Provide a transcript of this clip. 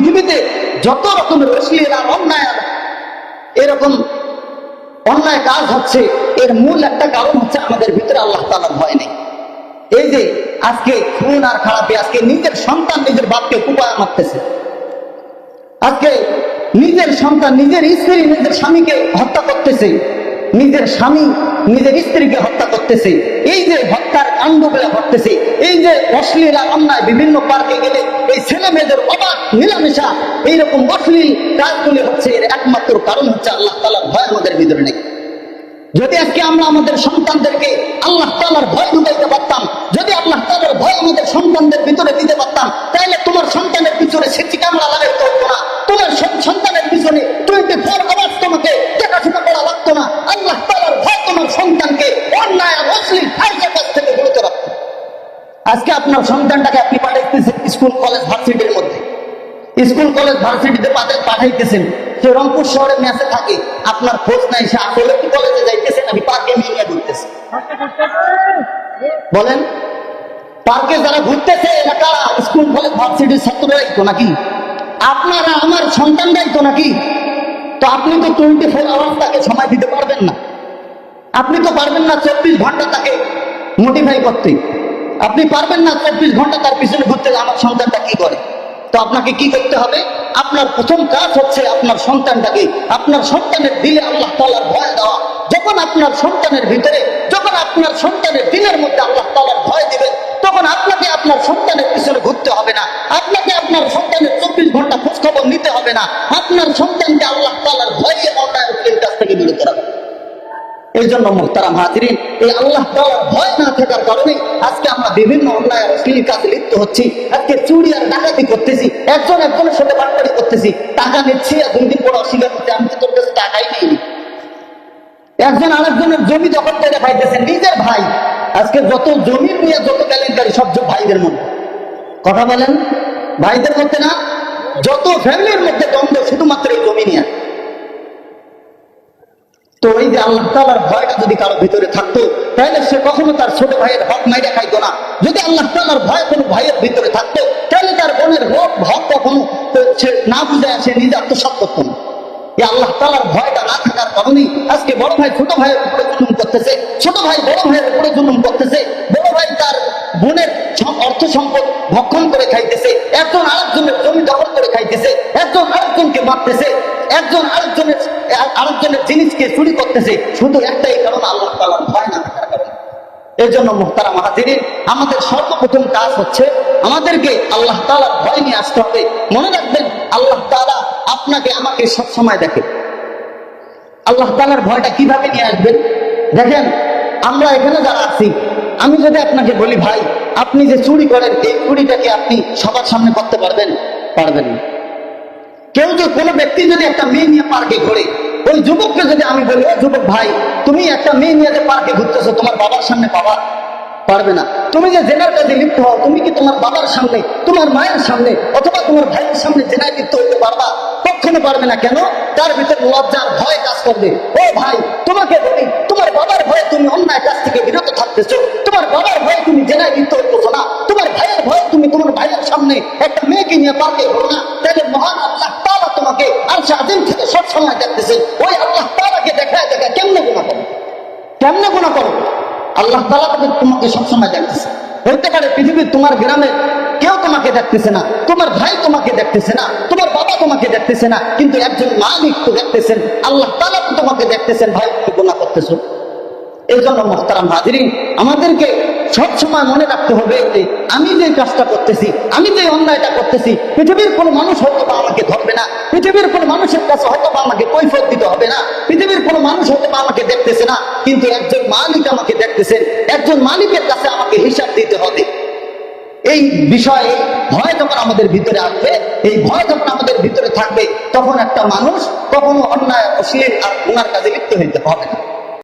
পৃথিবীতে যত রকমের অশ্লীল আর অন্যায় এরকম অন্যায় কাজ হচ্ছে, এর মূল একটা কারণ হচ্ছে আমাদের ভিতরে আল্লাহ তালার ভয় নেই। এই যে আজকে খুন আর খারাপে, আজকে নিজের সন্তান নিজের বাপকে কুপায় মারতেছে। আজকে নিজের সন্তান নিজের স্ত্রী নিজের স্বামীকে হত্যা করতেছে, নিজের স্বামী নিজের স্ত্রীকে হত্যা করতেছে, এই যে হত্যার কাণ্ডগুলো ঘটতেছে, এই যে অশ্লীল অন্যায় বিভিন্ন পার্কে গেলে এই ছেলে মেয়েদের অবাক মিলামেশা এইরকম অশ্লীল কাজগুলি হচ্ছে এর একমাত্র কারণ হচ্ছে আল্লাহ তালার ভয় আমাদের ভিতরে নেই। যদি আজকে আমরা আমাদের সন্তানদেরকে আল্লাহ তালার ভয় ঢুকাইতে পারতাম, যদি আল্লাহ তালার ভয় আমাদের সন্তানদের ভিতরে দিতে পারতাম, তাহলে তোমার সন্তানের পিছনে সিটি ক্যামেরা লাগাইতে হতো না, তোমার সন্তানের পিছনে টোয়েন্টি ফোর আওয়ার্স তোমাকে দেখাশোনা করা লাগতো না আল্লাহ তালার ভয় তোমার সন্তানকে অন্যায় আর অশ্লীল ফাইজের কাছ থেকে দূরতে রাখতো আজকে আপনার সন্তানটাকে আপনি পাঠাইতেছেন স্কুল, কলেজ, ভার্সিটির মধ্যে। স্কুল, কলেজ, ভার্সিটিতে পাঠাইতেছেন। সে রংপুর শহরে মেসে থাকে। আপনার খোঁজ নাই, সে আসলে কি কলেজে যাইতেছে নাকি পার্কে নিয়ে ঘুরতেছে? বলেন, পার্কে যারা ঘুরতেছে, এরা কারা? স্কুল, কলেজ, ভার্সিটির ছাত্ররাই তো নাকি? আপনারা আমার সন্তানরাই তো নাকি? তো আপনি তো টোয়েন্টি ফোর আওয়ার্স তাকে সময় দিতে পারবেন না। আপনি তো পারবেন না চব্বিশ ঘণ্টা তাকে মোটিফাই করতে। আপনি পারবেন না চব্বিশ ঘণ্টা তার পিছনে ঘুরতে, আমার সন্তানটা কি করে? তো আপনাকে কি করতে হবে? আপনার প্রথম কাজ হচ্ছে আপনার সন্তানটাকে, আপনার সন্তানের দিলে আল্লাহ তালার ভয় দেওয়া। যখন আপনার সন্তানের ভিতরে, যখন আপনার সন্তানের দিনের মধ্যে আল্লাহ তালার ভয় দিবেন তখন আপনাকে আপনার সন্তানের পিছনে ঘুরতে হবে না। আপনাকে আপনার সন্তানের চব্বিশ ঘণ্টা খোঁজখবর নিতে হবে না। আপনার সন্তানকে আল্লাহ তালার ভয়ে অন্যায় কাছ থেকে বিরত রাখবে এই জন্য মুহতারাম হাজিরিন, এই আল্লাহ তাআলার ভয় না থাকার কারণে আজকে আমরা বিভিন্ন অন্যায় অশ্লীল কাজে লিপ্ত হচ্ছি। আজকে চুরি আর ডাকাতি করতেছি একজন একজনের সাথে বাটপাড়ি করতেছি। টাকা নিচ্ছি আর দুই দিন পরে অস্বীকার করতে আমি তোর কাছে টাকাই নেইনি একজন আরেকজনের জমি দখল করে পাইতেছে, নিজের ভাই। আজকে যত জমির নিয়ে যত কেলেঙ্কারি, সব ভাইদের মধ্যে। কথা বলেন, ভাইদের মধ্যে না, যত ফ্যামিলির মধ্যে দ্বন্দ্ব শুধুমাত্র এই জমি নিয়ে। তো এই যে আল্লাহ তালার ভয়টা যদি কারও ভিতরে থাকতো, তাহলে সে কখনো তার ছোট ভাইয়ের হক মাইরা খাইতো না। যদি আল্লাহ তালার ভয় কোনো ভাইয়ের ভিতরে থাকতো, তাহলে তার বোনের হক হক কখনো না বুঝে সে নিজে আত্মসাত করতো না। এই আল্লাহ তালার ভয়টা না থাকার কারণেই আজকে বড় ভাই ছোট ভাইয়ের উপরে জুলুম করতেছে, ছোট ভাই বড় ভাইয়ের উপরে জুলুম করতেছে, বড় ভাই তার বোনের অর্থ সম্পদ ভক্ষণ করে খাইতেছে, একজন আরেকজনের জমি দখল করে খাইতেছে, একজন আরেকজনকে মারতেছে, একজন আরেকজনের আরেকজনের জিনিসকে চুরি করতেছে, শুধু একটাই কারণ আল্লাহ তালার ভয় না থাকার কারণে। এই জন্য মুহতারা মাহাজিরিন, আমাদের সর্বপ্রথম কাজ হচ্ছে আমাদেরকে আল্লাহ তালার ভয় নিয়ে আসতে হবে। মনে রাখবেন, আল্লাহ তালা আপনাকে আমাকে সব সময় দেখে। আল্লাহ তালার ভয়টা কীভাবে নিয়ে আসবেন? দেখেন, আমরা এখানে যারা আছি, আমি যদি আপনাকে বলি, ভাই, আপনি যে চুরি করেন, এই চুরিটাকে আপনি সবার সামনে করতে পারবেন? পারবেন না। কেউ যে কোনো ব্যক্তি যদি একটা মেয়ে নিয়ে পার্কে ঘোরে যুবককে যদি আমি বলি "ও যুবক ভাই, তুমি একটা মেয়ে নিয়ে যে পার্কে ঘুরতেছো, তোমার বাবার সামনে পাবা পারবে না। তুমি যে জেনার কাজে লিপ্ত হও, তুমি কি তোমার বাবার সামনে, তোমার মায়ের সামনে অথবা তোমার ভাইয়ের সামনে জেনায় লিপ্ত হইতে পারবা? কখনো পারবে না। কেন? তার ভিতরে লজ্জার ভয় কাজ করবে। ও ভাই, তোমাকে বলি, তোমার বাবার ভয়ে তুমি অন্যায় কাজ থেকে বিরত থাকতেছো। তোমার বাবার ভয়ে তুমি জেনায় লিপ্ত হইতেছো না। তোমার ভাইয়ের ভয়ে তুমি তোমার ভাইয়ের সামনে একটা মেয়েকে নিয়ে পার্কে ঘোরো না। তাহলে মহান আল্লাহ তারা তোমাকে আর সাদিন থেকে সব সময় দেখতেছে। আল্লাহ তালা তোমাকে সবসময় দেখতেছে। হইতে পারে পৃথিবীর তোমার গ্রামে কেউ তোমাকে দেখতেছে না, তোমার ভাই তোমাকে দেখতেছে না, তোমার বাবা তোমাকে দেখতেছে না, কিন্তু একজন মালিক তো দেখতেছেন, আল্লাহ তালা তো তোমাকে দেখতেছেন, ভাই তুমি গুণা করতেছো। এই জন্য মোহতারাম হাজিরিন, আমাদেরকে সব সময় মনে রাখতে হবে যে আমি যে কাজটা করতেছি, আমি যে অন্যায়টা করতেছি, পৃথিবীর কোনো মানুষ হয়তো বা আমাকে ধরবে না, পৃথিবীর কোনো মানুষের কাছে হয়তো বা আমাকে কৈফত দিতে হবে না, পৃথিবীর কোনো মানুষ আমাকে দেখতেছে না, কিন্তু একজন মালিক আমাকে দেখতেছেন একজন মালিকের কাছে আমাকে হিসাব দিতে হবে। এই বিষয়ে ভয় যখন আমাদের ভিতরে আসবে, এই ভয় যখন আমাদের ভিতরে থাকবে, তখন একটা মানুষ কখনো অন্যায়, অশ্লীল আর ওনার কাজে লিপ্ত হইতে হবে না।